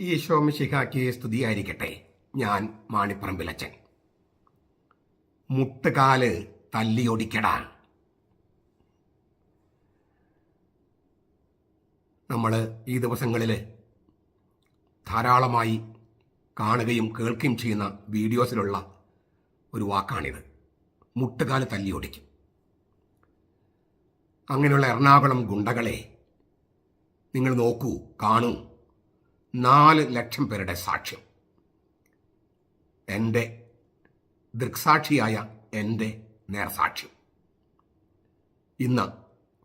ഈശോ മിശിഹാക്ക് സ്തുതിയായിരിക്കട്ടെ ഞാൻ മാണിപ്പറമ്പിലച്ചൻ. മുട്ടുകാൽ തല്ലിയൊടിക്കടാ. നമ്മൾ ഈ ദിവസങ്ങളിൽ ധാരാളമായി കാണുകയും കേൾക്കുകയും ചെയ്യുന്ന വീഡിയോസിലുള്ള ഒരു വാക്കാണിത്. മുട്ടുകാൽ തല്ലിയൊടിക്കും. അങ്ങനെയുള്ള എറണാകുളം ഗുണ്ടകളെ നിങ്ങൾ നോക്കൂ കാണൂ. നാല് ലക്ഷം പേരുടെ സാക്ഷ്യം. എന്റെ ദൃക്സാക്ഷിയായ എന്റെ നേർസാക്ഷ്യം. ഇന്ന്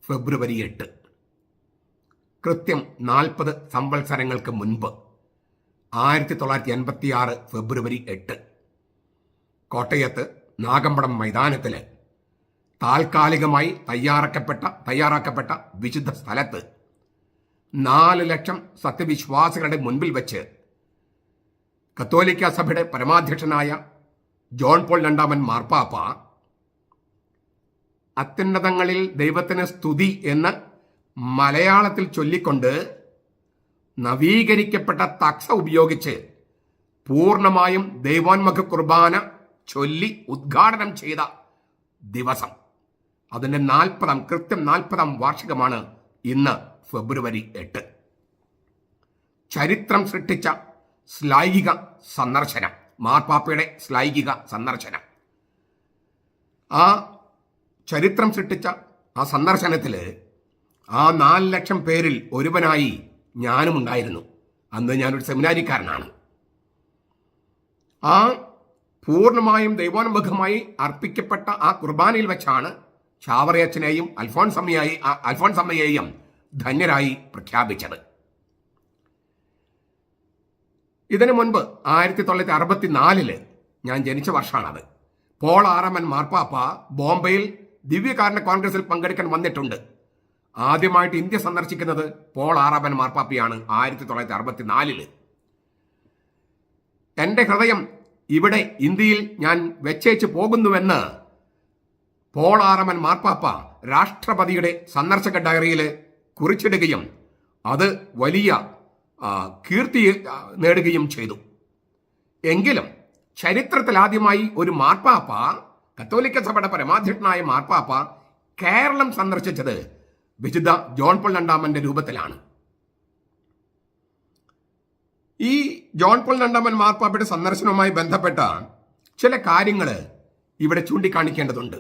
ഫെബ്രുവരി എട്ട്. കൃത്യം നാൽപ്പത് സംവത്സരങ്ങൾക്ക് മുൻപ് ആയിരത്തി തൊള്ളായിരത്തി എൺപത്തി ആറ് ഫെബ്രുവരി എട്ട്. കോട്ടയത്ത് നാഗമ്പടം മൈതാനത്തിൽ താൽക്കാലികമായി തയ്യാറാക്കപ്പെട്ട തയ്യാറാക്കപ്പെട്ട വിശുദ്ധ സ്ഥലത്ത് നാല് ലക്ഷം സത്യവിശ്വാസികളുടെ മുൻപിൽ വെച്ച് കത്തോലിക്ക സഭയുടെ പരമാധ്യക്ഷനായ ജോൺ പോൾ രണ്ടാമൻ മാർപ്പാപ്പ അത്യുന്നതങ്ങളിൽ ദൈവത്തിന് സ്തുതി എന്ന് മലയാളത്തിൽ ചൊല്ലിക്കൊണ്ട് നവീകരിക്കപ്പെട്ട തക്സ ഉപയോഗിച്ച് പൂർണമായും ദൈവോന്മുഖ കുർബാന ചൊല്ലി ഉദ്ഘാടനം ചെയ്ത ദിവസം. അതിന്റെ നാൽപ്പതാം കൃത്യം നാൽപ്പതാം വാർഷികമാണ് ഇന്ന്. ഫെബ്രുവരി എട്ട്. ചരിത്രം സൃഷ്ടിച്ച ശ്ലൈഹിക സന്ദർശനം. മാർപ്പാപ്പയുടെ ശ്ലൈഹിക സന്ദർശനം. ആ ചരിത്രം സൃഷ്ടിച്ച ആ സന്ദർശനത്തിൽ ആ നാല് ലക്ഷം പേരിൽ ഒരുവനായി ഞാനും ഉണ്ടായിരുന്നു. അന്ന് ഞാനൊരു സെമിനാരിക്കാരനാണ്. ആ പൂർണമായും ദൈവാനുമുഖമായി അർപ്പിക്കപ്പെട്ട ആ കുർബാനയിൽ വെച്ചാണ് ചാവറയച്ചനെയും അൽഫോൺസമ്മയായി അൽഫോൻസമ്മയെയും ധന്യരായി പ്രഖ്യാപിച്ചത്. ഇതിനു മുൻപ് ആയിരത്തി തൊള്ളായിരത്തി അറുപത്തിനാലിൽ ഞാൻ ജനിച്ച വർഷമാണത്. പോൾ ആറമൻ മാർപ്പാപ്പ ബോംബെയിൽ ദിവ്യകാരണ കോൺഗ്രസിൽ പങ്കെടുക്കാൻ വന്നിട്ടുണ്ട്. ആദ്യമായിട്ട് ഇന്ത്യ സന്ദർശിക്കുന്നത് പോൾ ആറാമൻ മാർപ്പാപ്പയാണ് ആയിരത്തി തൊള്ളായിരത്തി അറുപത്തിനാലിൽ എന്റെ ഹൃദയം ഇവിടെ ഇന്ത്യയിൽ ഞാൻ വെച്ചേച്ച് പോകുന്നുവെന്ന് പോൾ ആറമൻ മാർപ്പാപ്പ രാഷ്ട്രപതിയുടെ സന്ദർശക ഡയറിയിൽ കുറിച്ചിടുകയും അത് വലിയ കീർത്തി നേടുകയും ചെയ്തു. എങ്കിലും ചരിത്രത്തിൽ ആദ്യമായി ഒരു മാർപ്പാപ്പ കത്തോലിക്ക സഭയുടെ പരമാധ്യക്ഷനായ മാർപ്പാപ്പ കേരളം സന്ദർശിച്ചത് വിശുദ്ധ ജോൺ പോൾ രണ്ടാമന്റെ രൂപത്തിലാണ്. ഈ ജോൺ പോൾ രണ്ടാമൻ മാർപ്പാപ്പയുടെ സന്ദർശനവുമായി ബന്ധപ്പെട്ട ചില കാര്യങ്ങൾ ഇവിടെ ചൂണ്ടിക്കാണിക്കേണ്ടതുണ്ട്.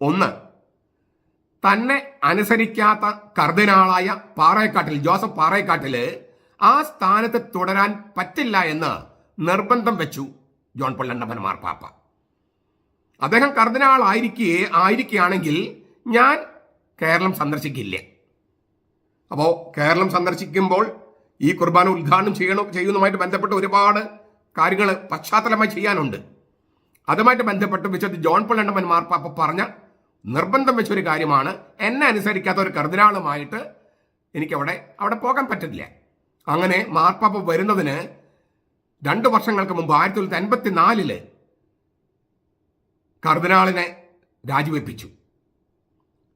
ഒന്ന് തന്നെ അനുസരിക്കാത്ത കർദിനാളായ പാറയക്കാട്ടിൽ ജോസഫ് പാറയക്കാട്ടിൽ ആ സ്ഥാനത്ത് തുടരാൻ പറ്റില്ല എന്ന് നിർബന്ധം വെച്ചു ജോൺ പൊള്ളണ്ടപ്പൻ പാപ്പ. അദ്ദേഹം കർദിനാൾ ആയിരിക്കേ ആയിരിക്കുകയാണെങ്കിൽ ഞാൻ കേരളം സന്ദർശിക്കില്ല. അപ്പോൾ കേരളം സന്ദർശിക്കുമ്പോൾ ഈ കുർബാന ഉദ്ഘാടനം ചെയ്യണം ചെയ്യുന്നതുമായിട്ട് ബന്ധപ്പെട്ട് ഒരുപാട് കാര്യങ്ങൾ പശ്ചാത്തലമായി ചെയ്യാനുണ്ട്. അതുമായിട്ട് ബന്ധപ്പെട്ട് വിശുദ്ധ ജോൺ പൊള്ളണ്ടപ്പൻ മാർപ്പാപ്പ പറഞ്ഞ നിർബന്ധം വെച്ചൊരു കാര്യമാണ്. എന്നെ അനുസരിക്കാത്ത ഒരു കർദിനാളുമായിട്ട് എനിക്കവിടെ അവിടെ പോകാൻ പറ്റില്ല അങ്ങനെ മാർപ്പാപ്പ വരുന്നതിന് രണ്ട് വർഷങ്ങൾക്ക് മുമ്പ് ആയിരത്തി തൊള്ളായിരത്തി അൻപത്തി നാലിൽ കർദിനാളിനെ രാജിവെപ്പിച്ചു.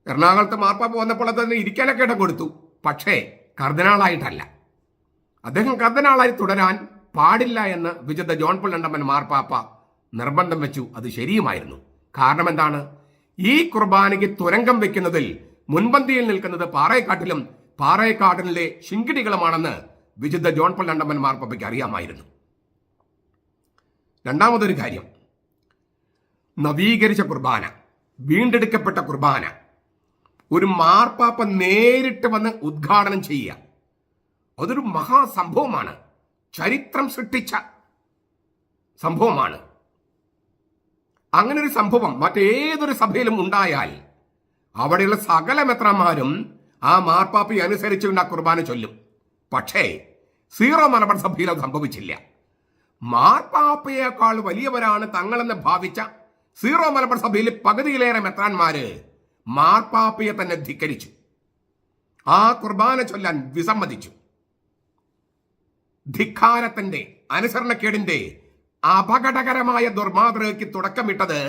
എറണാകുളത്ത് മാർപ്പാപ്പ വന്നപ്പോൾ അതിന് ഇരിക്കാനൊക്കെ ഇടം കൊടുത്തു. പക്ഷേ കർദിനാളായിട്ടല്ല. അദ്ദേഹം കർദിനാളായി തുടരാൻ പാടില്ല എന്ന് വിശുദ്ധ ജോൺ പുള്ളണ്ടമ്മൻ മാർപ്പാപ്പ നിർബന്ധം വെച്ചു. അത് ശരിയുമായിരുന്നു. കാരണം എന്താണ്? ഈ കുർബാനയ്ക്ക് തുരങ്കം വെക്കുന്നതിൽ മുൻപന്തിയിൽ നിൽക്കുന്നത് പാറയക്കാട്ടിലും പാറയക്കാട്ടിലെ ശിങ്കിടികളുമാണെന്ന് വിശുദ്ധ ജോൺ പോൾ രണ്ടമ്മൻ മാർപ്പയ്ക്ക് അറിയാമായിരുന്നു. രണ്ടാമതൊരു കാര്യം. നവീകരിച്ച കുർബാന വീണ്ടെടുക്കപ്പെട്ട കുർബാന ഒരു മാർപ്പാപ്പ നേരിട്ട് വന്ന് ഉദ്ഘാടനം ചെയ്യുക. അതൊരു മഹാസംഭവമാണ്. ചരിത്രം സൃഷ്ടിച്ച സംഭവമാണ്. അങ്ങനെ ഒരു സംഭവം മറ്റേതൊരു സഭയിലും ഉണ്ടായാൽ അവിടെയുള്ള സകല മെത്രന്മാരും ആ മാർപ്പാപ്പി അനുസരിച്ചുകൊണ്ട് ആ കുർബാന ചൊല്ലും. പക്ഷേ സീറോ മലബാർ സഭയിൽ അത് സംഭവിച്ചില്ല. മാർപ്പാപ്പയേക്കാൾ വലിയവരാണ് തങ്ങളെന്ന് ഭാവിച്ച സീറോ മലബാർ സഭയിൽ പകുതിയിലേറെ മെത്രാന്മാര് മാർപ്പാപ്പയെ തന്നെ ധിക്കരിച്ചു. ആ കുർബാന ചൊല്ലാൻ വിസമ്മതിച്ചു. ധിക്കാരത്തിന്റെ അനുസരണക്കേടിന്റെ അപകടകരമായ ദുർമാതൃകയ്ക്ക് തുടക്കമിട്ടത്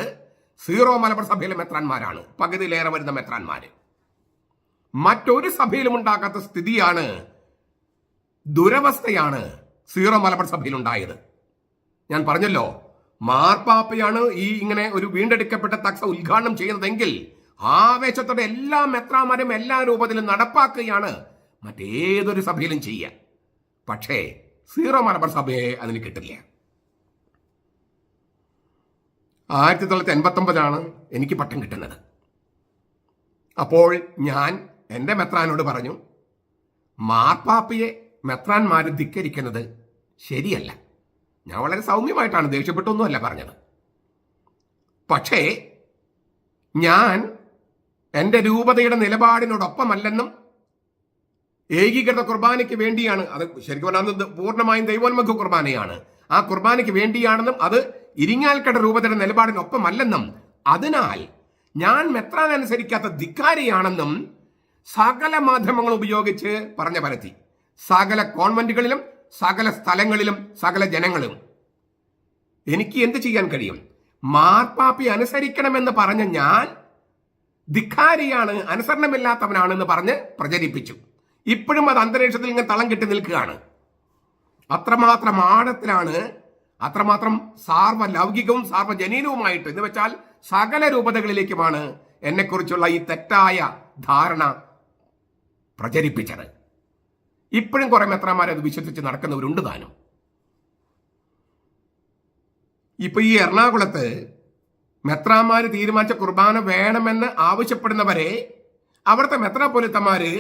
സീറോ മലബാർ സഭയിലെ മെത്രാന്മാരാണ്. പകുതിയിലേറെ വരുന്ന മെത്രാന്മാര്. മറ്റൊരു സഭയിലും ഉണ്ടാകാത്ത സ്ഥിതിയാണ് ദുരവസ്ഥയാണ് സീറോ മലബാർ സഭയിൽ ഉണ്ടായത് ഞാൻ പറഞ്ഞല്ലോ മാർപ്പാപ്പയാണ് ഈ ഇങ്ങനെ ഒരു വീണ്ടെടുക്കപ്പെട്ട തക്സ ഉദ്ഘാടനം ചെയ്യുന്നതെങ്കിൽ ആവേശത്തോടെ എല്ലാ മെത്രാമാരും എല്ലാ രൂപത്തിലും നടപ്പാക്കുകയാണ് മറ്റേതൊരു സഭയിലും ചെയ്യുക പക്ഷേ സീറോ മലബാർ സഭയെ അതിന് കിട്ടില്ല. ആയിരത്തി തൊള്ളായിരത്തി എൺപത്തൊമ്പതാണ് എനിക്ക് പട്ടം കിട്ടുന്നത്. അപ്പോൾ ഞാൻ എന്റെ മെത്രാനോട് പറഞ്ഞു മാർപ്പാപ്പയെ മെത്രാൻമാർ ധിക്കരിക്കുന്നത് ശരിയല്ല. ഞാൻ വളരെ സൗമ്യമായിട്ടാണ് ദേഷ്യപ്പെട്ടൊന്നുമല്ല പറഞ്ഞത്. പക്ഷേ ഞാൻ എന്റെ രൂപതയുടെ നിലപാടിനോടൊപ്പമല്ലെന്നും ഏകീകൃത കുർബാനയ്ക്ക് വേണ്ടിയാണ് അത് ശരിക്കും പറഞ്ഞാൽ പൂർണമായും ദൈവോന്മുഖ കുർബാനയാണ്. ആ കുർബാനയ്ക്ക് വേണ്ടിയാണെന്നും അത് ഇരിങ്ങാൽക്കട രൂപതയുടെ നിലപാടിനൊപ്പമല്ലെന്നും അതിനാൽ ഞാൻ മെത്രാൻ അനുസരിക്കാത്ത ധിക്കാരിയാണെന്നും സകല മാധ്യമങ്ങൾ ഉപയോഗിച്ച് പറഞ്ഞ പരത്തി. സകല കോൺവെന്റുകളിലും സകല സ്ഥലങ്ങളിലും സകല ജനങ്ങളും എനിക്ക് എന്ത് ചെയ്യാൻ കഴിയും? മാർപ്പാപ്പി അനുസരിക്കണമെന്ന് പറഞ്ഞ ഞാൻ ധിക്കാരിയാണ് അനുസരണമില്ലാത്തവനാണെന്ന് പറഞ്ഞ് പ്രചരിപ്പിച്ചു. ഇപ്പോഴും അത് അന്തരീക്ഷത്തിൽ ഇങ്ങനെ തളം കെട്ടി നിൽക്കുകയാണ്. അത്രമാത്രം ആഴത്തിലാണ് അത്രമാത്രം സാർവലൗകികവും സാർവജനീനവുമായിട്ട് എന്ന് വെച്ചാൽ സകല രൂപതകളിലേക്കുമാണ് എന്നെക്കുറിച്ചുള്ള ഈ തെറ്റായ ധാരണ പ്രചരിപ്പിച്ചത്. ഇപ്പോഴും കുറെ മെത്രാമാരെ അത് വിശ്വസിച്ച് നടക്കുന്നവരുണ്ട് താനും. ഇപ്പൊ ഈ എറണാകുളത്ത് മെത്രാമാര് തീരുമാനിച്ച കുർബാന വേണമെന്ന് ആവശ്യപ്പെടുന്നവരെ അവിടുത്തെ മെത്രാപൊലിത്തമാര്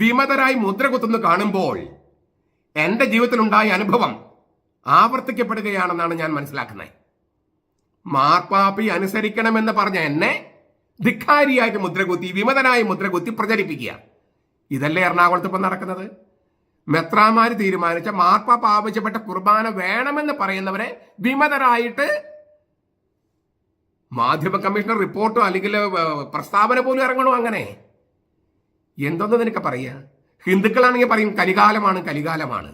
വിമതരായി മുദ്ര കുത്തുന്നു കാണുമ്പോൾ എന്റെ ജീവിതത്തിലുണ്ടായ അനുഭവം ആവർത്തിക്കപ്പെടുകയാണെന്നാണ് ഞാൻ മനസ്സിലാക്കുന്നത്. മാർപ്പാപ്പി അനുസരിക്കണമെന്ന് പറഞ്ഞ എന്നെ ധിക്കാരിയായിട്ട് മുദ്രകുത്തി വിമതനായി മുദ്രകുത്തി പ്രചരിപ്പിക്കുക. ഇതല്ലേ എറണാകുളത്ത് ഇപ്പം നടക്കുന്നത്? മെത്രാമാര് തീരുമാനിച്ച മാർപ്പാപ്പ ആവശ്യപ്പെട്ട കുർബാന വേണമെന്ന് പറയുന്നവരെ വിമതരായിട്ട് മാധ്യമ കമ്മീഷണർ റിപ്പോർട്ടോ അല്ലെങ്കിൽ പ്രസ്താവന പോലും ഇറങ്ങണോ അങ്ങനെ? എന്തൊന്ന് നിനക്ക് പറയുക ഹിന്ദുക്കളാണെങ്കിൽ പറയും കലികാലമാണ് കലികാലമാണ്.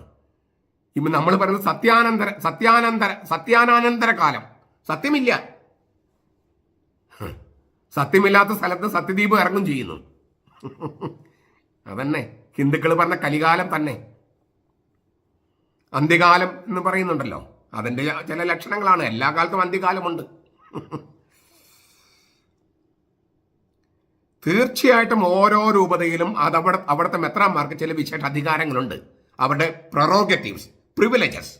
ഇപ്പൊ നമ്മൾ പറയുന്നത് സത്യാനന്തര സത്യാനന്തര സത്യാനാനന്തര കാലം. സത്യമില്ല. സത്യമില്ലാത്ത സ്ഥലത്ത് സത്യദീപ് ഇറങ്ങും ചെയ്യുന്നു. അതന്നെ. ഹിന്ദുക്കൾ പറഞ്ഞ കലികാലം തന്നെ. അന്ത്യകാലം എന്ന് പറയുന്നുണ്ടല്ലോ. അതിന്റെ ചില ലക്ഷണങ്ങളാണ്. എല്ലാ കാലത്തും അന്ത്യകാലമുണ്ട്. തീർച്ചയായിട്ടും ഓരോ രൂപതയിലും അത് അവിടെ അവിടുത്തെ മെത്രാന്മാർക്ക് ചില വിശേഷ അധികാരങ്ങളുണ്ട് അവരുടെ പ്രൊറോഗറ്റീവ്സ് പ്രിവിലേജസ്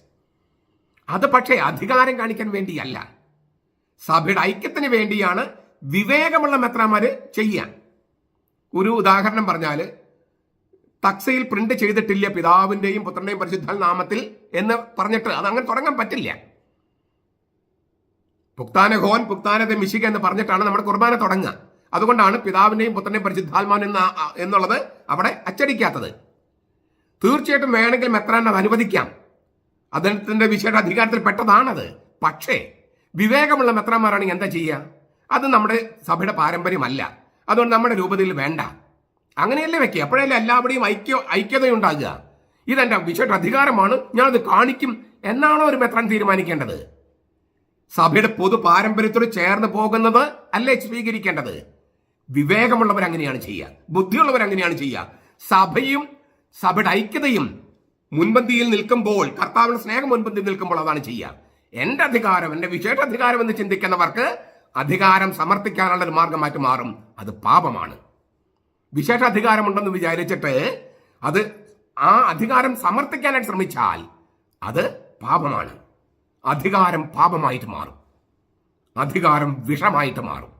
അത് പക്ഷേ അധികാരം കാണിക്കാൻ വേണ്ടിയല്ല. സഭയുടെ ഐക്യത്തിന് വേണ്ടിയാണ് വിവേകമുള്ള മെത്രാമാര് ചെയ്യാൻ ഒരു ഉദാഹരണം പറഞ്ഞാൽ തക്സയിൽ പ്രിന്റ് ചെയ്തിട്ടില്ല പിതാവിന്റെയും പുത്രന്റെയും പരിശുദ്ധ നാമത്തിൽ എന്ന് പറഞ്ഞിട്ട് അത് അങ്ങനെ തുടങ്ങാൻ പറ്റില്ല. പുക്താന ഹോൻ പുക്താനത്തെ മിശിക എന്ന് പറഞ്ഞിട്ടാണ് നമ്മുടെ കുർബാന തുടങ്ങുക. അതുകൊണ്ടാണ് പിതാവിന്റെയും പുത്രന്റെയും പരിശുദ്ധാത്മാൻ എന്ന എന്നുള്ളത് അവിടെ അച്ചടിക്കാത്തത്. തീർച്ചയായിട്ടും വേണമെങ്കിൽ മെത്രാൻ അത് അനുവദിക്കാം. അദ്ദേഹത്തിന്റെ വിശേഷ അധികാരത്തിൽ പെട്ടതാണത്. പക്ഷേ വിവേകമുള്ള മെത്രാന്മാരാണെങ്കിൽ എന്താ ചെയ്യുക അത് നമ്മുടെ സഭയുടെ പാരമ്പര്യമല്ല. അതുകൊണ്ട് നമ്മുടെ രൂപതയിൽ വേണ്ട. അങ്ങനെയല്ലേ വെക്കുക? അപ്പോഴല്ലേ എല്ലാവരുടെയും ഐക്യ ഐക്യതയുണ്ടാകുക. ഇതെന്റെ വിശേഷ അധികാരമാണ്. ഞാനത് കാണിക്കും എന്നാണോ ഒരു മെത്രാൻ തീരുമാനിക്കേണ്ടത്? സഭയുടെ പൊതു പാരമ്പര്യത്തോട് ചേർന്ന് പോകുന്നത് അല്ലേ സ്വീകരിക്കേണ്ടത്? വിവേകമുള്ളവർ അങ്ങനെയാണ് ചെയ്യുക. ബുദ്ധിയുള്ളവർ അങ്ങനെയാണ് ചെയ്യുക. സഭയും സഭയുടെ ഐക്യതയും മുൻപന്തിയിൽ നിൽക്കുമ്പോൾ കർത്താവിന്റെ സ്നേഹം മുൻപന്തിയിൽ നിൽക്കുമ്പോൾ അതാണ് ചെയ്യുക എന്റെ അധികാരം എന്റെ വിശേഷ അധികാരം എന്ന് ചിന്തിക്കുന്നവർക്ക് അധികാരം സമർത്ഥിക്കാനുള്ള ഒരു മാർഗമായിട്ട് മാറും. അത് പാപമാണ്. വിശേഷ അധികാരമുണ്ടെന്ന് വിചാരിച്ചിട്ട് അത് ആ അധികാരം സമർത്ഥിക്കാനായിട്ട് ശ്രമിച്ചാൽ അത് പാപമാണ്. അധികാരം പാപമായിട്ട് മാറും. അധികാരം വിഷമായിട്ട് മാറും.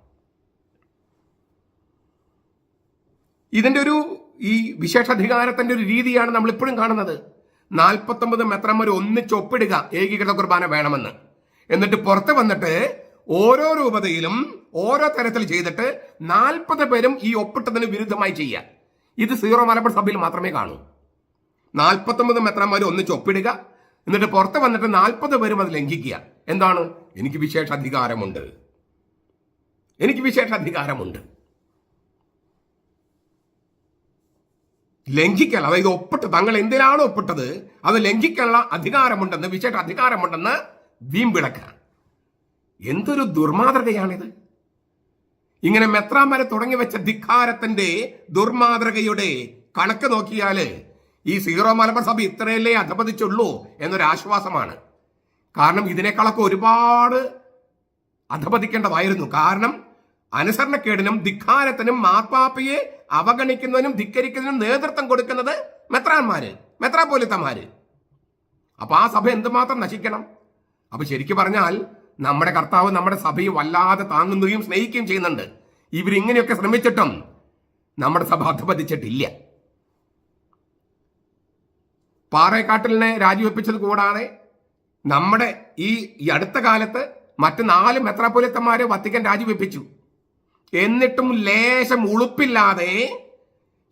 ഇതിന്റെ ഒരു ഈ വിശേഷാധികാരത്തിന്റെ ഒരു രീതിയാണ് നമ്മൾ ഇപ്പോഴും കാണുന്നത്. നാൽപ്പത്തൊമ്പത് മെത്രന്മാർ ഒന്നിച്ച് ഒപ്പിടുക ഏകീകൃത കുർബാന വേണമെന്ന്. എന്നിട്ട് പുറത്ത് വന്നിട്ട് ഓരോ രൂപതയിലും ഓരോ തരത്തിൽ ചെയ്തിട്ട് നാൽപ്പത് പേരും ഈ ഒപ്പിട്ടതിന് വിരുദ്ധമായി ചെയ്യുക. ഇത് സീറോ മലബാർ സഭയിൽ മാത്രമേ കാണൂ. നാൽപ്പത്തൊമ്പത് മെത്രന്മാർ ഒന്നിച്ച് ഒപ്പിടുക. എന്നിട്ട് പുറത്ത് വന്നിട്ട് നാൽപ്പത് പേരും അത് ലംഘിക്കുക. എന്താണ്? എനിക്ക് വിശേഷ അധികാരമുണ്ട് എനിക്ക് വിശേഷ അധികാരമുണ്ട് ലംഘിക്കൽ അതായത് ഒപ്പിട്ട് തങ്ങൾ എന്തിനാണ് ഒപ്പിട്ടത്? അത് ലംഘിക്കാനുള്ള അധികാരമുണ്ടെന്ന് വിശേഷ അധികാരമുണ്ടെന്ന് വീമ്പിളക്കുക എന്തൊരു ദുർമാതൃകയാണിത്. ഇങ്ങനെ മെത്രാമാരെ തുടങ്ങി വെച്ച ധിക്കാരത്തിന്റെ ദുർമാതൃകയുടെ കണക്ക് നോക്കിയാൽ ഈ സീറോ മലബാർ സഭ ഇത്രയല്ലേ അധപതിച്ചുള്ളൂ എന്നൊരു ആശ്വാസമാണ്. കാരണം ഇതിനേക്കാളൊക്കെ ഒരുപാട് അധപതിക്കേണ്ടതായിരുന്നു. കാരണം അനുസരണക്കേടിനും ധിക്കാരത്തിനും മാർപ്പാപ്പയെ അവഗണിക്കുന്നതിനും ധിക്കരിക്കുന്നതിനും നേതൃത്വം കൊടുക്കുന്നത് മെത്രാന്മാര് മെത്രാപോലിത്തമാര് അപ്പൊ ആ സഭ എന്തുമാത്രം നശിക്കണം? അപ്പൊ ശരിക്കും പറഞ്ഞാൽ നമ്മുടെ കർത്താവ് നമ്മുടെ സഭയെ വല്ലാതെ താങ്ങുകയും സ്നേഹിക്കുകയും ചെയ്യുന്നുണ്ട്. ഇവരിങ്ങനെയൊക്കെ ശ്രമിച്ചിട്ടും നമ്മുടെ സഭ അധപതിച്ചിട്ടില്ല. പാറേക്കാട്ടിലിനെ രാജിവെപ്പിച്ചത് കൂടാതെ നമ്മുടെ ഈ അടുത്ത കാലത്ത് മറ്റ് നാല് മെത്രാപോലിത്തന്മാരെ വത്തിക്കാൻ രാജിവെപ്പിച്ചു. എന്നിട്ടും ലേശം ഉളുപ്പില്ലാതെ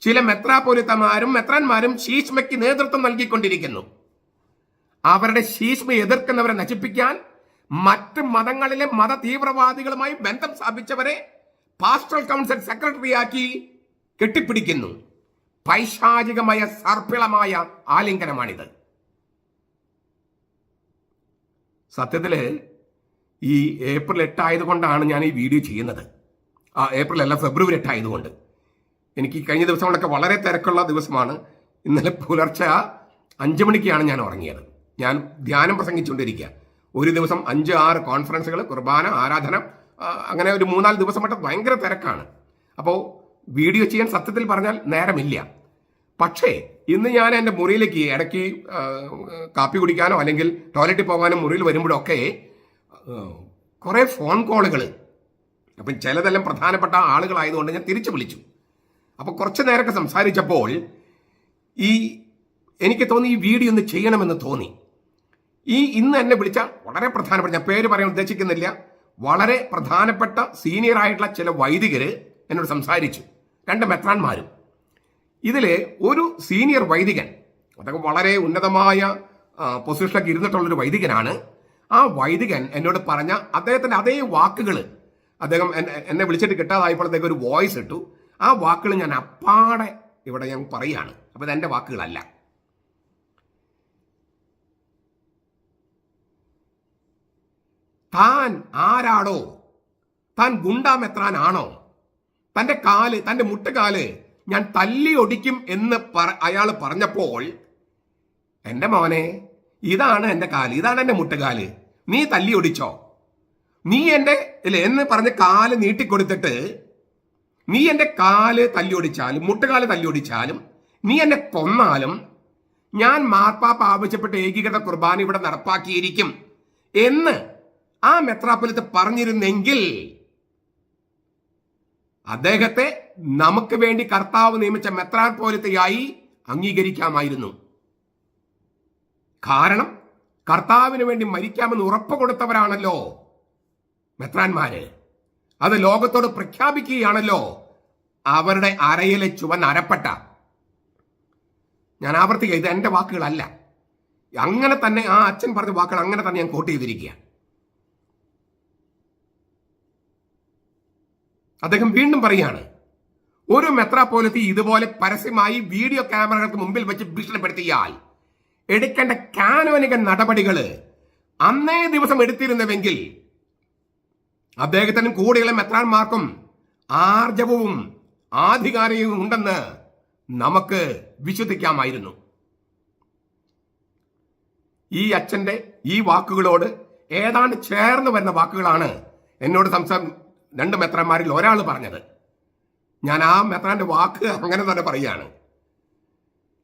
ചില മെത്രാപൊലിത്തമാരും മെത്രാന്മാരും ശീഷ്മയ്ക്ക് നേതൃത്വം നൽകിക്കൊണ്ടിരിക്കുന്നു. അവരുടെ ശീഷ്മ എതിർക്കുന്നവരെ നശിപ്പിക്കാൻ മറ്റ് മതങ്ങളിലെ മത തീവ്രവാദികളുമായി ബന്ധം സ്ഥാപിച്ചവരെ പാസ്റ്റൽ കൗൺസിൽ സെക്രട്ടറിയാക്കി കെട്ടിപ്പിടിക്കുന്നു. പൈശാചികമായ സർപ്പിളമായ ആലിംഗനമാണിത്. സത്യത്തിൽ ഈ ഏപ്രിൽ എട്ടായതുകൊണ്ടാണ് ഞാൻ ഈ വീഡിയോ ചെയ്യുന്നത്. ആ ഏപ്രിൽ അല്ല ഫെബ്രുവരി എട്ടായതുകൊണ്ട് എനിക്ക് കഴിഞ്ഞ ദിവസങ്ങളൊക്കെ വളരെ തിരക്കുള്ള ദിവസമാണ്. ഇന്നലെ പുലർച്ചെ അഞ്ച് മണിക്കാണ് ഞാൻ ഉറങ്ങിയത്. ഞാൻ ധ്യാനം പ്രസംഗിച്ചുകൊണ്ടിരിക്കുക. ഒരു ദിവസം അഞ്ച് ആറ് കോൺഫറൻസുകൾ കുർബാന ആരാധന അങ്ങനെ ഒരു മൂന്നാൽ ദിവസം മറ്റും ഭയങ്കര തിരക്കാണ്. അപ്പോൾ വീഡിയോ ചെയ്യാൻ സത്യത്തിൽ പറഞ്ഞാൽ നേരമില്ല. പക്ഷേ ഇന്ന് ഞാൻ എന്റെ മുറിയിലേക്ക് ഇടയ്ക്ക് കാപ്പി കുടിക്കാനോ അല്ലെങ്കിൽ ടോയ്ലറ്റിൽ പോകാനോ മുറിയിൽ വരുമ്പോഴൊക്കെ കുറേ ഫോൺ കോളുകൾ അപ്പം ചിലതെല്ലാം പ്രധാനപ്പെട്ട ആളുകളായതുകൊണ്ട് ഞാൻ തിരിച്ചു വിളിച്ചു. അപ്പോൾ കുറച്ച് നേരമൊക്കെ സംസാരിച്ചപ്പോൾ ഈ എനിക്ക് തോന്നി ഈ വീഡിയോ ഒന്ന് ചെയ്യണമെന്ന് തോന്നി. ഈ ഇന്ന് എന്നെ വിളിച്ച വളരെ പ്രധാനപ്പെട്ട ഞാൻ പേര് പറയാൻ ഉദ്ദേശിക്കുന്നില്ല വളരെ പ്രധാനപ്പെട്ട സീനിയർ ആയിട്ടുള്ള ചില വൈദികർ എന്നോട് സംസാരിച്ചു. രണ്ട് മെത്രാന്മാരും. ഇതിൽ ഒരു സീനിയർ വൈദികൻ അതൊക്കെ വളരെ ഉന്നതമായ പൊസിഷനിലേക്ക് ഇരുന്നിട്ടുള്ളൊരു വൈദികനാണ്. ആ വൈദികൻ എന്നോട് പറഞ്ഞ അദ്ദേഹത്തിന്റെ അതേ വാക്കുകൾ അദ്ദേഹം എന്നെ- വിളിച്ചിട്ട് കിട്ടാതായപ്പോൾ അദ്ദേഹം ഒരു വോയിസ് ഇട്ടു. ആ വാക്കുകൾ ഞാൻ അപ്പാടെ ഇവിടെ ഞാൻ പറയുകയാണ്. അപ്പോൾ ഇതെന്റെ വാക്കുകളല്ല. താൻ ആരാണോ? താൻ ഗുണ്ടാമെത്രാനാണോ തന്റെ കാൽ തന്റെ മുട്ടുകാൽ ഞാൻ തല്ലി ഒടിക്കും എന്ന് പറ- അയാൾ പറഞ്ഞപ്പോൾ എന്റെ മോനെ ഇതാണ് എന്റെ കാൽ ഇതാണ് എന്റെ മുട്ടുകാൽ. നീ തല്ലി ഒടിച്ചോ? നീ എന്റെ ഇല്ല എന്ന് പറഞ്ഞ് കാൽ നീട്ടിക്കൊടുത്തിട്ട് നീ എന്റെ കാൽ തല്ലിയോടിച്ചാലും മുട്ടുകാൽ തല്ലിയൊടിച്ചാലും നീ എന്നെ കൊന്നാലും ഞാൻ മാർപ്പാപ്പ ആവശ്യപ്പെട്ട ഏകീകൃത കുർബാന ഇവിടെ നടപ്പാക്കിയിരിക്കും എന്ന് ആ മെത്രാപ്പൊലിത്ത് പറഞ്ഞിരുന്നെങ്കിൽ അദ്ദേഹത്തെ നമുക്ക് വേണ്ടി കർത്താവ് നിയമിച്ച മെത്രാപ്പോലിത്തയായി അംഗീകരിക്കാമായിരുന്നു. കാരണം കർത്താവിന് വേണ്ടി മരിക്കാമെന്ന് ഉറപ്പ് കൊടുത്തവരാണല്ലോ. മെത്രാന്മാര് അത് ലോകത്തോട് പ്രഖ്യാപിക്കുകയാണല്ലോ. അവരുടെ അരയിലെ ചുവന്ന അരപ്പട്ട. ഞാൻ ആവർത്തിക്കുക ഇത് എന്റെ വാക്കുകളല്ല. അങ്ങനെ തന്നെ ആ അച്ഛൻ പറഞ്ഞ വാക്കുകൾ അങ്ങനെ തന്നെ ഞാൻ കോട്ട് ചെയ്തിരിക്കുക. അദ്ദേഹം വീണ്ടും പറയാണ് ഒരു മെത്രാപോലത്തി ഇതുപോലെ പരസ്യമായി വീഡിയോ ക്യാമറകൾക്ക് മുമ്പിൽ വെച്ച് ഭീഷണിപ്പെടുത്തിയാൽ എടുക്കേണ്ട കാനോനിക നടപടികൾ അന്നേ ദിവസം എടുത്തിരുന്നുവെങ്കിൽ അദ്ദേഹത്തിനും കൂടെയുള്ള മെത്രാന്മാർക്കും ആർജവവും ആധികാരികവും ഉണ്ടെന്ന് നമുക്ക് വിശ്വസിക്കാമായിരുന്നു. ഈ അച്ഛന്റെ ഈ വാക്കുകളോട് ഏതാണ്ട് ചേർന്ന് വരുന്ന വാക്കുകളാണ് എന്നോട് സംസാരം രണ്ട് മെത്രാന്മാരിൽ ഒരാൾ പറഞ്ഞത്. ഞാൻ ആ മെത്രാന്റെ വാക്ക് അങ്ങനെ തന്നെ പറയുകയാണ്.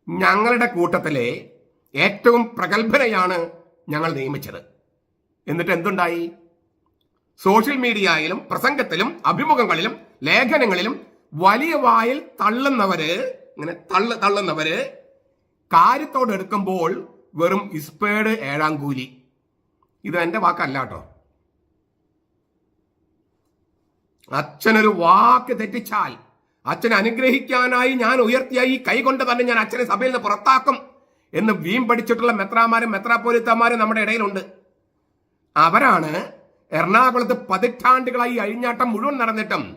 ഞങ്ങളുടെ കൂട്ടത്തിലെ ഏറ്റവും പ്രഗത്ഭനെയാണ് ഞങ്ങൾ നിയമിച്ചത്. എന്നിട്ട് എന്തുണ്ടായി? സോഷ്യൽ മീഡിയയിലും പ്രസംഗത്തിലും അഭിമുഖങ്ങളിലും ലേഖനങ്ങളിലും വലിയ വായിൽ തള്ളുന്നവര് ഇങ്ങനെ തള്ള തള്ളുന്നവര് കാര്യത്തോട് എടുക്കുമ്പോൾ വെറും ഇസ്പേഡ് ഏഴാം കൂലി. ഇത് എന്റെ വാക്കല്ല കേട്ടോ. അച്ഛനൊരു വാക്ക് തെറ്റിച്ചാൽ അച്ഛനെ അനുഗ്രഹിക്കാനായി ഞാൻ ഉയർത്തിയ ഈ കൈകൊണ്ട് തന്നെ ഞാൻ അച്ഛനെ സഭയിൽ നിന്ന് പുറത്താക്കും എന്ന് വീം പഠിച്ചിട്ടുള്ള മെത്രാമാരും മെത്രാപോലിത്തമാരും നമ്മുടെ ഇടയിലുണ്ട്. അവരാണ് എറണാകുളത്ത് പതിറ്റാണ്ടുകളായി അഴിഞ്ഞാട്ടം മുഴുവൻ നടന്നിട്ടും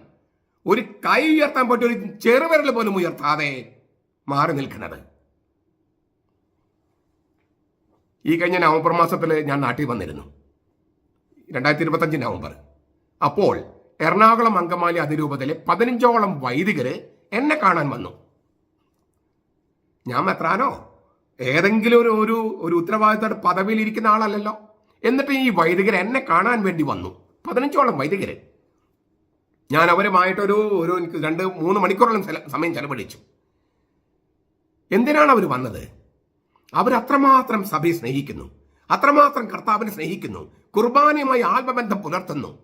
ഒരു കൈ ഉയർത്താൻ പറ്റിയ ഒരു ചെറുവിരൽ പോലും ഉയർത്താതെ മാറി നിൽക്കുന്നത്. ഈ കഴിഞ്ഞ നവംബർ മാസത്തിൽ ഞാൻ നാട്ടിൽ വന്നിരുന്നു. രണ്ടായിരത്തി ഇരുപത്തഞ്ച് നവംബർ. അപ്പോൾ എറണാകുളം അങ്കമാലി അതിരൂപതയിലെ പതിനഞ്ചോളം വൈദികർ എന്നെ കാണാൻ വന്നു. ഞാൻ മെത്രാനോ? ഏതെങ്കിലും ഒരു ഒരു ഉത്തരവാദിത്തയുടെ പദവിയിൽ ഇരിക്കുന്ന ആളല്ലല്ലോ. എന്നിട്ട് ഈ വൈദികർ എന്നെ കാണാൻ വേണ്ടി വന്നു. പതിനഞ്ചോളം വൈദികര് ഞാൻ അവരുമായിട്ടൊരു ഒരു എനിക്ക് രണ്ട് മൂന്ന് മണിക്കൂറോളം സമയം ചെലവഴിച്ചു. എന്തിനാണ് അവർ വന്നത്? അവർ അത്രമാത്രം സഭയെ സ്നേഹിക്കുന്നു. അത്രമാത്രം കർത്താവിനെ സ്നേഹിക്കുന്നു. കുർബാനയുമായി ആത്മബന്ധം പുലർത്തുന്നു.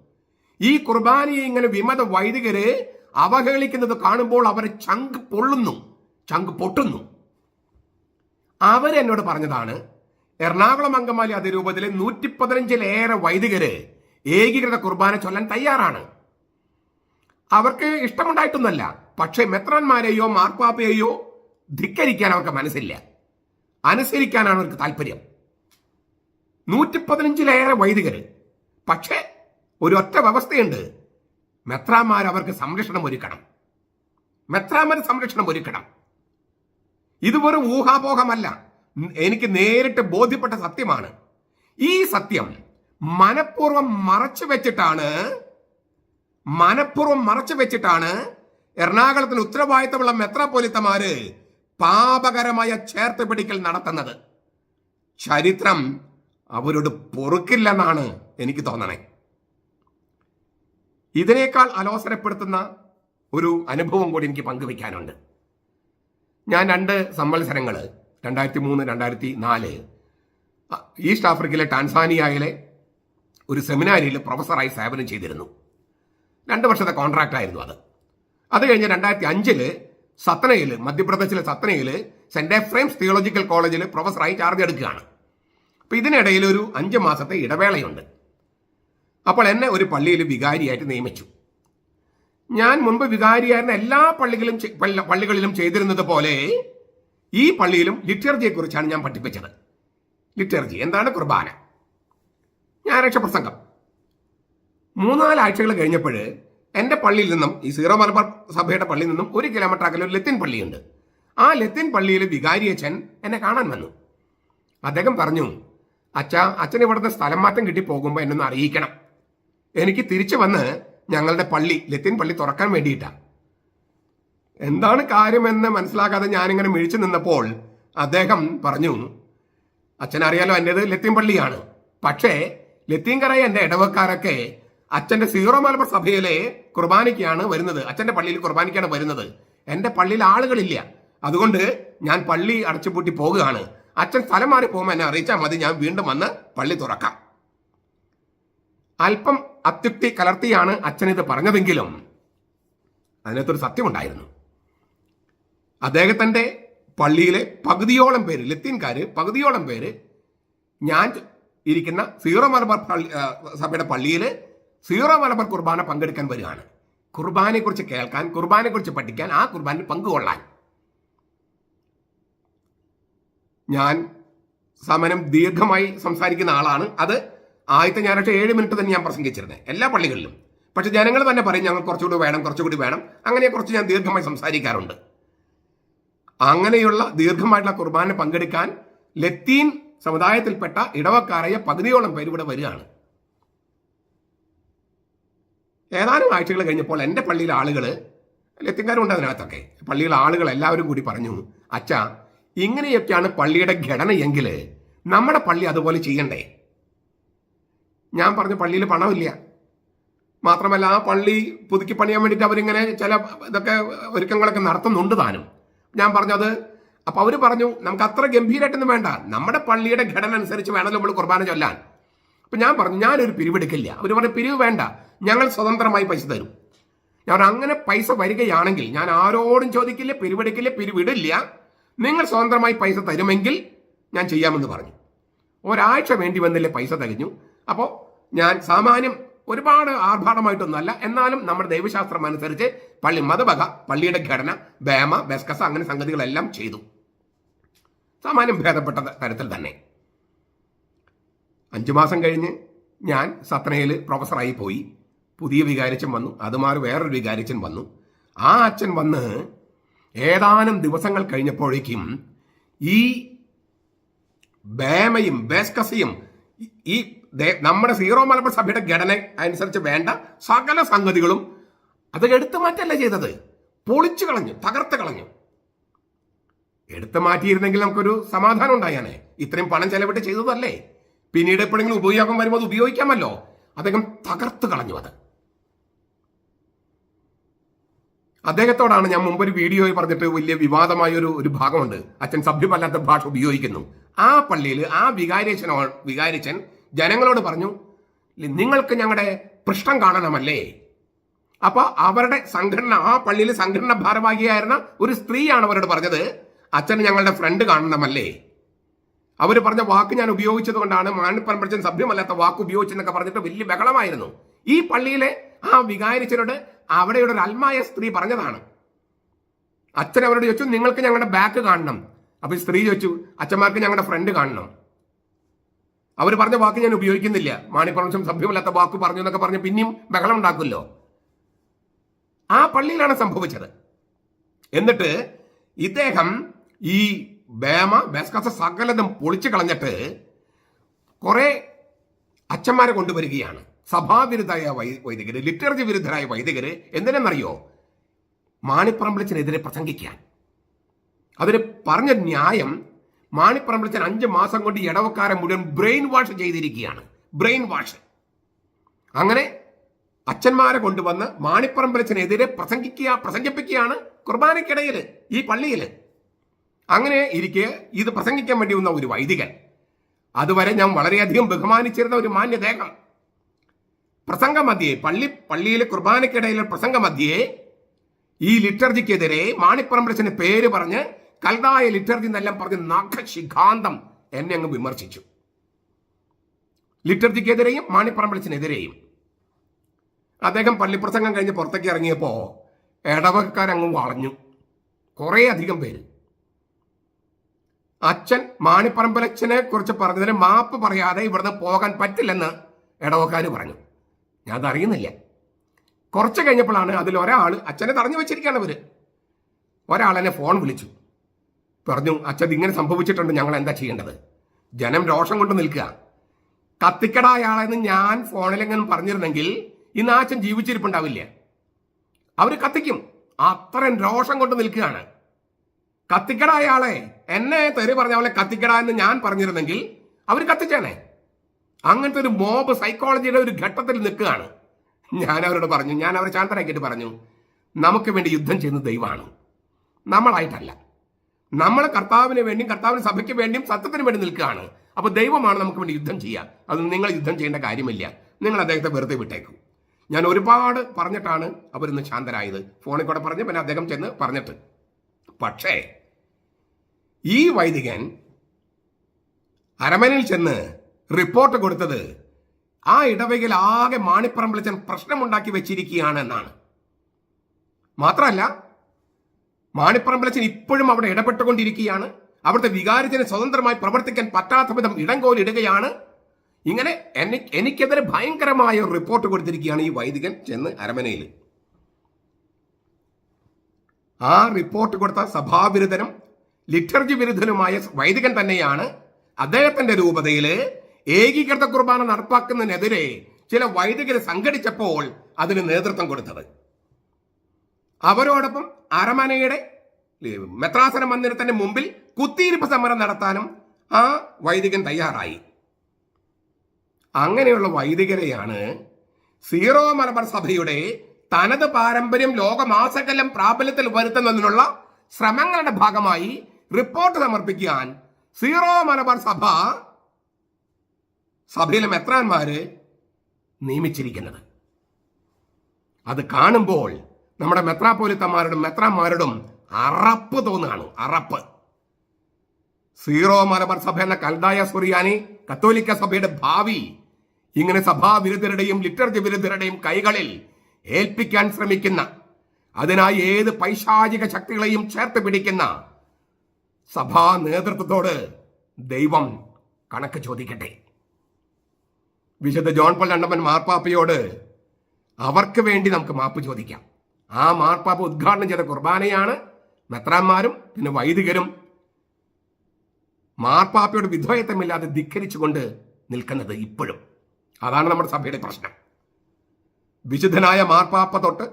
ഈ കുർബാനയെ ഇങ്ങനെ വിമത വൈദികര് അവഹേളിക്കുന്നത് കാണുമ്പോൾ അവരെ ചങ്ക് പൊള്ളുന്നു. ചങ്ക് പൊട്ടുന്നു. അവരെന്നോട് പറഞ്ഞതാണ് എറണാകുളം അങ്കമാലി അതിരൂപതയിലെ നൂറ്റി പതിനഞ്ചിലേറെ വൈദികര് ഏകീകൃത കുർബാന ചൊല്ലാൻ തയ്യാറാണ്. അവർക്ക് ഇഷ്ടമുണ്ടായിട്ടൊന്നല്ല പക്ഷേ മെത്രാന്മാരെയോ മാർപ്പാപ്പയെയോ ധിക്കരിക്കാൻ അവർക്ക് മനസ്സില്ല. അനുസരിക്കാനാണ് അവർക്ക് താല്പര്യം. നൂറ്റി പതിനഞ്ചിലേറെ വൈദികര്. പക്ഷേ ഒരു ഒറ്റ വ്യവസ്ഥയുണ്ട്. മെത്രാന്മാർ അവർക്ക് സംരക്ഷണം ഒരുക്കണം. മെത്രാമാർ സംരക്ഷണം ഒരുക്കണം. ഇത് വെറും ഊഹാപോഹമല്ല. എനിക്ക് നേരിട്ട് ബോധ്യപ്പെട്ട സത്യമാണ്. ഈ സത്യം മനഃപൂർവം മറച്ചു വെച്ചിട്ടാണ് മനഃപൂർവം മറച്ചു വെച്ചിട്ടാണ് എറണാകുളത്തിന് ഉത്തരവാദിത്തമുള്ള മെത്രാപോലിത്തമാര് പാപകരമായ ചേർത്ത് പിടിക്കൽ നടത്തുന്നത്. ചരിത്രം അവരോട് പൊറുക്കില്ലെന്നാണ് എനിക്ക് തോന്നണേ. ഇതിനേക്കാൾ അലോസരപ്പെടുത്തുന്ന ഒരു അനുഭവം കൂടി എനിക്ക് പങ്കുവെക്കാനുണ്ട് ഞാൻ രണ്ട് സംവത്സരങ്ങൾ രണ്ടായിരത്തി മൂന്ന് രണ്ടായിരത്തി നാല് ഈസ്റ്റ് ആഫ്രിക്കയിലെ ടാൻസാനിയയിലെ ഒരു സെമിനാരിയിൽ പ്രൊഫസറായി സേവനം ചെയ്തിരുന്നു. രണ്ട് വർഷത്തെ കോൺട്രാക്റ്റ് ആയിരുന്നു അത്. അത് കഴിഞ്ഞ് രണ്ടായിരത്തി അഞ്ചിൽ സത്നയിൽ മധ്യപ്രദേശിലെ സത്നയിൽ സെന്റ് എഫ്രൈംസ് തിയോളജിക്കൽ കോളേജിൽ പ്രൊഫസറായി ചാർജ് എടുക്കുകയാണ്. അപ്പോൾ ഇതിനിടയിൽ ഒരു അഞ്ച് മാസത്തെ ഇടവേളയുണ്ട്. അപ്പോൾ എന്നെ ഒരു പള്ളിയിൽ വികാരിയായിട്ട് നിയമിച്ചു. ഞാൻ മുൻപ് വികാരിയായിരുന്ന എല്ലാ പള്ളികളും പള്ളികളിലും ചെയ്തിരുന്നത് പോലെ ഈ പള്ളിയിലും ലിറ്റർജിയെ കുറിച്ചാണ് ഞാൻ പഠിപ്പിച്ചത്. ലിറ്റർജി എന്താണ് കുർബാന? ഞായറാഴ്ച പ്രസംഗം മൂന്നാലാഴ്ചകൾ കഴിഞ്ഞപ്പോൾ എന്റെ പള്ളിയിൽ നിന്നും ഈ സീറോ മലബാർ സഭയുടെ പള്ളിയിൽ നിന്നും ഒരു കിലോമീറ്റർ അകലെ ഒരു ലത്തിൻ പള്ളിയുണ്ട്. ആ ലത്തിൻ പള്ളിയിൽ വികാരിയച്ഛൻ എന്നെ കാണാൻ വന്നു. അദ്ദേഹം പറഞ്ഞു അച്ഛ അച്ഛൻ ഇവിടുത്തെ സ്ഥലം മാറ്റം കിട്ടി പോകുമ്പോൾ എന്നൊന്ന് അറിയിക്കണം. എനിക്ക് തിരിച്ചു വന്ന് ഞങ്ങളുടെ പള്ളി ലത്തിൻ പള്ളി തുറക്കാൻ വേണ്ടിയിട്ടാ. എന്താണ് കാര്യമെന്ന് മനസ്സിലാക്കാതെ ഞാനിങ്ങനെ മിഴിച്ചു നിന്നപ്പോൾ അദ്ദേഹം പറഞ്ഞു അച്ഛനറിയാലോ എന്റെത് ലത്തീൻ പള്ളിയാണ്. പക്ഷേ ലത്തീൻകരയ എന്റെ ഇടവക്കാരൊക്കെ അച്ഛന്റെ സീറോ മലബാർ സഭയിലെ കുർബാനയ്ക്കാണ് വരുന്നത്. അച്ഛന്റെ പള്ളിയിൽ കുർബാനയ്ക്കാണ് വരുന്നത്. എന്റെ പള്ളിയിൽ ആളുകളില്ല. അതുകൊണ്ട് ഞാൻ പള്ളി അടച്ചുപൂട്ടി പോകുകയാണ് അച്ഛൻ സ്ഥലം മാറി പോകുമ്പോൾ എന്നെ അറിയിച്ചാൽ മതി. ഞാൻ വീണ്ടും വന്ന് പള്ളി തുറക്കാം. അല്പം അത്യുക്തി കലർത്തിയാണ് അച്ഛൻ ഇത് പറഞ്ഞതെങ്കിലും അതിനകത്തൊരു സത്യമുണ്ടായിരുന്നു. അദ്ദേഹത്തിന്റെ പള്ളിയിലെ പകുതിയോളം പേര് ലത്തീൻകാര് പകുതിയോളം പേര് ഞാൻ ഇരിക്കുന്ന സീറോ മലബാർ സഭയുടെ പള്ളിയിൽ സീറോ മലബാർ കുർബാന പങ്കെടുക്കാൻ വരികയാണ്. കുർബാനയെക്കുറിച്ച് കേൾക്കാൻ കുർബാനയെക്കുറിച്ച് പഠിക്കാൻ ആ കുർബാനയിൽ പങ്കുകൊള്ളാൻ. ഞാൻ സമനം ദീർഘമായി സംസാരിക്കുന്ന ആളാണ്. അത് ആദ്യത്തെ ഞായറാഴ്ച ഏഴ് മിനിറ്റ് തന്നെ ഞാൻ പ്രസംഗിച്ചിരുന്നത് എല്ലാ പള്ളികളിലും. പക്ഷെ ജനങ്ങൾ തന്നെ പറയും ഞങ്ങൾ കുറച്ചുകൂടി വേണം കുറച്ചുകൂടി വേണം. അങ്ങനെ കുറച്ച് ഞാൻ ദീർഘമായി സംസാരിക്കാറുണ്ട്. അങ്ങനെയുള്ള ദീർഘമായിട്ടുള്ള കുർബാന പങ്കെടുക്കാൻ ലത്തീൻ സമുദായത്തിൽപ്പെട്ട ഇടവക്കാരായ പകുതിയോളം പേര് ഇവിടെ വരികയാണ്. ഏതാനും ആഴ്ചകൾ കഴിഞ്ഞപ്പോൾ എന്റെ പള്ളിയിലെ ആളുകൾ ലത്തിൻകാരുണ്ട് അതിനകത്തൊക്കെ പള്ളിയിലെ ആളുകൾ എല്ലാവരും കൂടി പറഞ്ഞു അച്ഛ ഇങ്ങനെയൊക്കെയാണ് പള്ളിയുടെ ഘടനയെങ്കിൽ നമ്മുടെ പള്ളി അതുപോലെ ചെയ്യണ്ടേ? ഞാൻ പറഞ്ഞു പള്ളിയിൽ പണമില്ല. മാത്രമല്ല ആ പള്ളി പുതുക്കി പണിയാൻ വേണ്ടിയിട്ട് അവരിങ്ങനെ ചില ഇതൊക്കെ ഒരുക്കങ്ങളൊക്കെ നടത്തുന്നുണ്ട് താനും. ഞാൻ പറഞ്ഞത്. അപ്പൊ അവർ പറഞ്ഞു നമുക്ക് അത്ര ഗംഭീരമായിട്ടൊന്നും വേണ്ട. നമ്മുടെ പള്ളിയുടെ ഘടന അനുസരിച്ച് വേണമല്ലോ നമ്മൾ കുർബാന ചൊല്ലാൻ. അപ്പൊ ഞാൻ പറഞ്ഞു ഞാനൊരു പിരിവെടുക്കില്ല അവർ പറഞ്ഞു പിരിവ് വേണ്ട. ഞങ്ങൾ സ്വതന്ത്രമായി പൈസ തരും. ഞാൻ അങ്ങനെ പൈസ വരികയാണെങ്കിൽ ഞാൻ ആരോടും ചോദിക്കില്ല പിരിവെടുക്കില്ല പിരിവിടില്ല നിങ്ങൾ സ്വതന്ത്രമായി പൈസ തരുമെങ്കിൽ ഞാൻ ചെയ്യാമെന്ന് പറഞ്ഞു. ഒരാഴ്ച വേണ്ടി വന്നില്ലേ പൈസ തികഞ്ഞു അപ്പോൾ ഞാൻ സാമാന്യം ഒരുപാട് ആർഭാടമായിട്ടൊന്നുമല്ല. എന്നാലും നമ്മുടെ ദൈവശാസ്ത്രം അനുസരിച്ച് പള്ളി മതവക പള്ളിയുടെ ഘടന ബേമ ബെസ്കസ അങ്ങനെ സംഗതികളെല്ലാം ചെയ്തു. സാമാന്യം ഭേദപ്പെട്ട തരത്തിൽ തന്നെ. അഞ്ചു മാസം കഴിഞ്ഞ് ഞാൻ സത്നയിൽ പ്രൊഫസറായി പോയി. പുതിയ വികാരിച്ചൻ വന്നു. അത് മാറി വേറൊരു വികാരിച്ചൻ വന്നു. ആ അച്ഛൻ വന്ന് ഏതാനും ദിവസങ്ങൾ കഴിഞ്ഞപ്പോഴേക്കും ഈ ബേമയും ബേസ്കസയും ഈ- ഈ നമ്മുടെ സീറോ മലബാർ സഭയുടെ ഘടന അനുസരിച്ച് വേണ്ട സകല സംഗതികളും അത് എടുത്തു മാറ്റല്ല ചെയ്തത്? പൊളിച്ചു കളഞ്ഞു തകർത്ത് കളഞ്ഞു. എടുത്തു മാറ്റിയിരുന്നെങ്കിൽ നമുക്കൊരു സമാധാനം ഉണ്ടായാനെ ഇത്രയും പണം ചെലവിട്ട് ചെയ്തതല്ലേ? പിന്നീട് എപ്പോഴെങ്കിലും ഉപയോഗം വരുമ്പോൾ അത് ഉപയോഗിക്കാമല്ലോ. അദ്ദേഹം തകർത്ത് കളഞ്ഞു അത്. അദ്ദേഹത്തോടാണ് ഞാൻ മുമ്പ് ഒരു വീഡിയോയിൽ പറഞ്ഞിട്ട് വലിയ വിവാദമായ ഒരു ഒരു ഭാഗമുണ്ട്. അച്ഛൻ സഭ്യമല്ലാത്ത ഭാഷ ഉപയോഗിക്കുന്നു. ആ പള്ളിയിൽ ആ വികാരിച്ചനോ വികാരിച്ചൻ ജനങ്ങളോട് പറഞ്ഞു നിങ്ങൾക്ക് ഞങ്ങളുടെ പൃഷ്ഠം കാണണമല്ലേ? അപ്പൊ അവരുടെ സംഘടന ആ പള്ളിയിലെ സംഘടന ഭാരവാഹിയായിരുന്ന ഒരു സ്ത്രീയാണ് അവരോട് പറഞ്ഞത് അച്ഛൻ ഞങ്ങളുടെ ഫ്രണ്ട് കാണണമല്ലേ? അവർ പറഞ്ഞ വാക്ക് ഞാൻ ഉപയോഗിച്ചത് കൊണ്ടാണ് മാണിപ്പറമ്പച്ചൻ സഭ്യമല്ലാത്ത വാക്ക് ഉപയോഗിച്ചെന്നൊക്കെ പറഞ്ഞിട്ട് വലിയ ബഹളമായിരുന്നു. ഈ പള്ളിയിലെ ആ വികാരിച്ചനോട് അവിടെയുടെ ഒരു അൽമായ സ്ത്രീ പറഞ്ഞതാണ്. അച്ഛൻ അവരോട് ചോദിച്ചു നിങ്ങൾക്ക് ഞങ്ങളുടെ ബാക്ക് കാണണം. അപ്പൊ സ്ത്രീ ചോദിച്ചു അച്ഛന്മാർക്ക് ഞങ്ങളുടെ ഫ്രണ്ട് കാണണം. അവർ പറഞ്ഞ വാക്ക് ഞാൻ ഉപയോഗിക്കുന്നില്ല. മാണിപ്പറമ്പച്ചൻ സഭ്യമല്ലാത്ത വാക്ക് പറഞ്ഞു എന്നൊക്കെ പറഞ്ഞ് പിന്നെയും ബഹളം ഉണ്ടാക്കുമല്ലോ. ആ പള്ളിയിലാണ് സംഭവിച്ചത്. എന്നിട്ട് ഇദ്ദേഹം ഈ ബേമ ബേസ്കാസ സകലതും പൊളിച്ചു കളഞ്ഞിട്ട് കുറെ അച്ഛന്മാരെ കൊണ്ടുവരികയാണ്. സഭാവിരുദ്ധരായ വൈ- വൈദികര് ലിറ്ററേച്ചർ വിരുദ്ധരായ വൈദികര് എന്തിനെന്നറിയോ? മാണിപ്പറമ്പിളിച്ചനെതിരെ പ്രസംഗിക്കാൻ. അതിന് പറഞ്ഞ ന്യായം മാണിപ്പറമ്പിളിച്ചൻ അഞ്ച് മാസം കൊണ്ട് ഇടവക്കാരെ മുഴുവൻ ബ്രെയിൻ വാഷ് ചെയ്തിരിക്കുകയാണ്. Brain wash. അങ്ങനെ അച്ഛന്മാരെ കൊണ്ടുവന്ന് മാണിപ്പറമ്പലച്ചനെതിരെ പ്രസംഗിക്കുക പ്രസംഗിപ്പിക്കുകയാണ് കുർബാനയ്ക്കിടയിൽ ഈ പള്ളിയിൽ അങ്ങനെ ഇരിക്കെ ഇത് പ്രസംഗിക്കാൻ വേണ്ടി വന്ന ഒരു വൈദികൻ. അതുവരെ ഞാൻ വളരെയധികം ബഹുമാനിച്ചിരുന്ന ഒരു മാന്യദേഹം. പ്രസംഗമധ്യേ പള്ളി പള്ളിയിലെ കുർബാനയ്ക്കിടയിലെ പ്രസംഗമധ്യേ ഈ ലിറ്റർജിക്കെതിരെ മാണിപ്പറമ്പലച്ചന്റെ പേര് പറഞ്ഞ് കൽതായ ലിറ്റർജി എന്നെല്ലാം പറഞ്ഞ് നഖശിഖാന്തം എന്നെ അങ്ങ് വിമർശിച്ചു. ലിറ്റർജിക്കെതിരെയും മാണിപ്പറമ്പലച്ചനെതിരെയും. അദ്ദേഹം പള്ളിപ്രസംഗം കഴിഞ്ഞ് പുറത്തേക്ക് ഇറങ്ങിയപ്പോൾ ഇടവക്കാരങ്ങ് വളഞ്ഞു. കുറേ അധികം പേര്. അച്ഛൻ മാണിപ്പറമ്പലച്ചനെ കുറിച്ച് പറഞ്ഞതിന് മാപ്പ് പറയാതെ ഇവിടുന്ന് പോകാൻ പറ്റില്ലെന്ന് ഇടവക്കാർ പറഞ്ഞു. ഞാൻ അതറിയുന്നില്ല കുറച്ച് കഴിഞ്ഞപ്പോഴാണ് അതിൽ ഒരാൾ അച്ഛനെ തടഞ്ഞു വെച്ചിരിക്കുകയാണ് ഇവർ. ഒരാളെന്നെ ഫോൺ വിളിച്ചു. പറഞ്ഞു അച്ഛൻ ഇങ്ങനെ സംഭവിച്ചിട്ടുണ്ട്. ഞങ്ങൾ എന്താ ചെയ്യേണ്ടത്? ജനം രോഷം കൊണ്ട് നിൽക്കുക. കത്തിക്കട അയാളെന്ന് ഞാൻ ഫോണിലെങ്ങനെ പറഞ്ഞിരുന്നെങ്കിൽ ഇന്ന് ആച്ചൻ ജീവിച്ചിരിപ്പുണ്ടാവില്ല? അവർ കത്തിക്കും. അത്രയും രോഷം കൊണ്ട് നിൽക്കുകയാണ്. കത്തിക്കട അയാളെ എന്നെ തെറി പറഞ്ഞ പോലെ കത്തിക്കട എന്ന് ഞാൻ പറഞ്ഞിരുന്നെങ്കിൽ അവർ കത്തിച്ചേനെ. അങ്ങനത്തെ ഒരു മോബ് സൈക്കോളജിയുടെ ഒരു ഘട്ടത്തിൽ നിൽക്കുകയാണ്. ഞാൻ അവരോട് പറഞ്ഞു ഞാൻ അവരെ ശാന്തരാക്കിയിട്ട് പറഞ്ഞു നമുക്ക് വേണ്ടി യുദ്ധം ചെയ്യുന്ന ദൈവമാണ്. നമ്മളായിട്ടല്ല. നമ്മൾ കർത്താവിന് വേണ്ടിയും കർത്താവിന് സഭയ്ക്ക് വേണ്ടിയും സത്യത്തിന് വേണ്ടി നിൽക്കുകയാണ്. അപ്പൊ ദൈവമാണ് നമുക്ക് വേണ്ടി യുദ്ധം ചെയ്യുക. അത് നിങ്ങൾ യുദ്ധം ചെയ്യേണ്ട കാര്യമില്ല. നിങ്ങൾ അദ്ദേഹത്തെ വെറുതെ വിട്ടേക്കും. ഞാൻ ഒരുപാട് പറഞ്ഞിട്ടാണ് അവരിന്ന് ശാന്തരായത്. ഫോണിൽ കൂടെ പറഞ്ഞ് പിന്നെ അദ്ദേഹം ചെന്ന് പറഞ്ഞിട്ട്. പക്ഷേ ഈ വൈദികൻ അരമനയിൽ ചെന്ന് റിപ്പോർട്ട് കൊടുത്തത് ആ ഇടവകയിൽ ആകെ മാണിപ്പറമ്പിളച്ചൻ പ്രശ്നമുണ്ടാക്കി വെച്ചിരിക്കുകയാണ് എന്നാണ്. മാത്രമല്ല വിളിച്ചൻ ഇപ്പോഴും അവിടെ ഇടപെട്ടുകൊണ്ടിരിക്കുകയാണ്. അവിടുത്തെ വികാരത്തിന് സ്വതന്ത്രമായി പ്രവർത്തിക്കാൻ പറ്റാത്ത വിധം ഇടങ്കോലിടുകയാണ് ഇങ്ങനെ എന്നെ എനിക്കെതിരെ ഭയങ്കരമായ ഒരു റിപ്പോർട്ട് കൊടുത്തിരിക്കുകയാണ് ഈ വൈദികൻ ചെന്ന് അരമനയിൽ ആ റിപ്പോർട്ട് കൊടുത്ത സഭാവിരുദ്ധനും ലിറ്റർജി വിരുദ്ധനുമായ വൈദികൻ തന്നെയാണ് അദ്ദേഹത്തിന്റെ രൂപതയിൽ ഏകീകൃത കുർബാന നടപ്പാക്കുന്നതിനെതിരെ ചില വൈദികർ സംഘടിച്ചപ്പോൾ അതിന് നേതൃത്വം കൊടുത്തത്. അവരോടൊപ്പം അരമനയുടെ മെത്രാസന മന്ദിരത്തിന്റെ മുമ്പിൽ കുത്തിയിരിപ്പ് സമരം നടത്താനും ആ വൈദികൻ തയ്യാറായി. അങ്ങനെയുള്ള വൈദികരെയാണ് സീറോ മലബാർ സഭയുടെ തനത് പാരമ്പര്യം ലോകമാസകലം പ്രാബല്യത്തിൽ വരുത്തുന്നതിനുള്ള ശ്രമങ്ങളുടെ ഭാഗമായി റിപ്പോർട്ട് സമർപ്പിക്കാൻ സീറോ മലബാർ സഭ സഭയിലെ മെത്രാന്മാര് നിയമിച്ചിരിക്കുന്നത്. അത് കാണുമ്പോൾ നമ്മുടെ മെത്രാപോലിത്തന്മാരോടും മെത്രാന്മാരോടും അറപ്പ് തോന്നുകയാണ് അറപ്പ്. സീറോ മലബാർ സഭ എന്ന കൽദായ സുറിയാനി കത്തോലിക്ക സഭയുടെ ഭാവി ഇങ്ങനെ സഭാവിരുദ്ധരുടെയും ലിറ്റർജി വിരുദ്ധരുടെയും കൈകളിൽ ഏൽപ്പിക്കാൻ ശ്രമിക്കുന്ന അതിനായി ഏത് പൈശാചിക ശക്തികളെയും ചേർത്ത് പിടിക്കുന്ന സഭാ നേതൃത്വത്തോട് ദൈവം കണക്ക് ചോദിക്കട്ടെ. വിശുദ്ധ ജോൺ പോൾ രണ്ടമ്മൻ മാർപ്പാപ്പയോട് അവർക്ക് വേണ്ടി നമുക്ക് മാപ്പ് ചോദിക്കാം. ആ മാർപ്പാപ്പ ഉദ്ഘാടനം ചെയ്ത കുർബാനയാണ് മെത്രാന്മാരും പിന്നെ വൈദികരും മാർപ്പാപ്പയോട് വിധേയത്വമില്ലാതെ ധിക്കരിച്ചുകൊണ്ട് നിൽക്കുന്നത് ഇപ്പോഴും. അതാണ് നമ്മുടെ സഭയുടെ പ്രശ്നം. വിശുദ്ധനായ മാർപ്പാപ്പ തൊട്ട്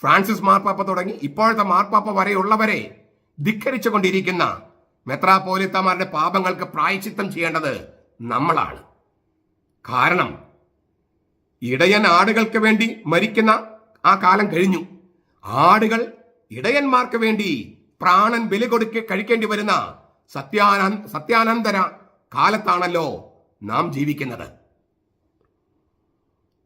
ഫ്രാൻസിസ് മാർപ്പാപ്പ തുടങ്ങി ഇപ്പോഴത്തെ മാർപ്പാപ്പ വരെയുള്ളവരെ ധിക്കരിച്ചുകൊണ്ടിരിക്കുന്ന മെത്രാപോലിത്തമാരുടെ പാപങ്ങൾക്ക് പ്രായച്ചിത്തം ചെയ്യേണ്ടത് നമ്മളാണ്. കാരണം ഇടയൻ ആടുകൾക്ക് വേണ്ടി മരിക്കുന്ന ആ കാലം കഴിഞ്ഞു. ആടുകൾ ഇടയന്മാർക്ക് വേണ്ടി പ്രാണൻ ബലി കൊടുക്ക കഴിക്കേണ്ടി വരുന്ന സത്യാനന്ദ സത്യാനന്തര കാലത്താണല്ലോ നാം ജീവിക്കുന്നത്.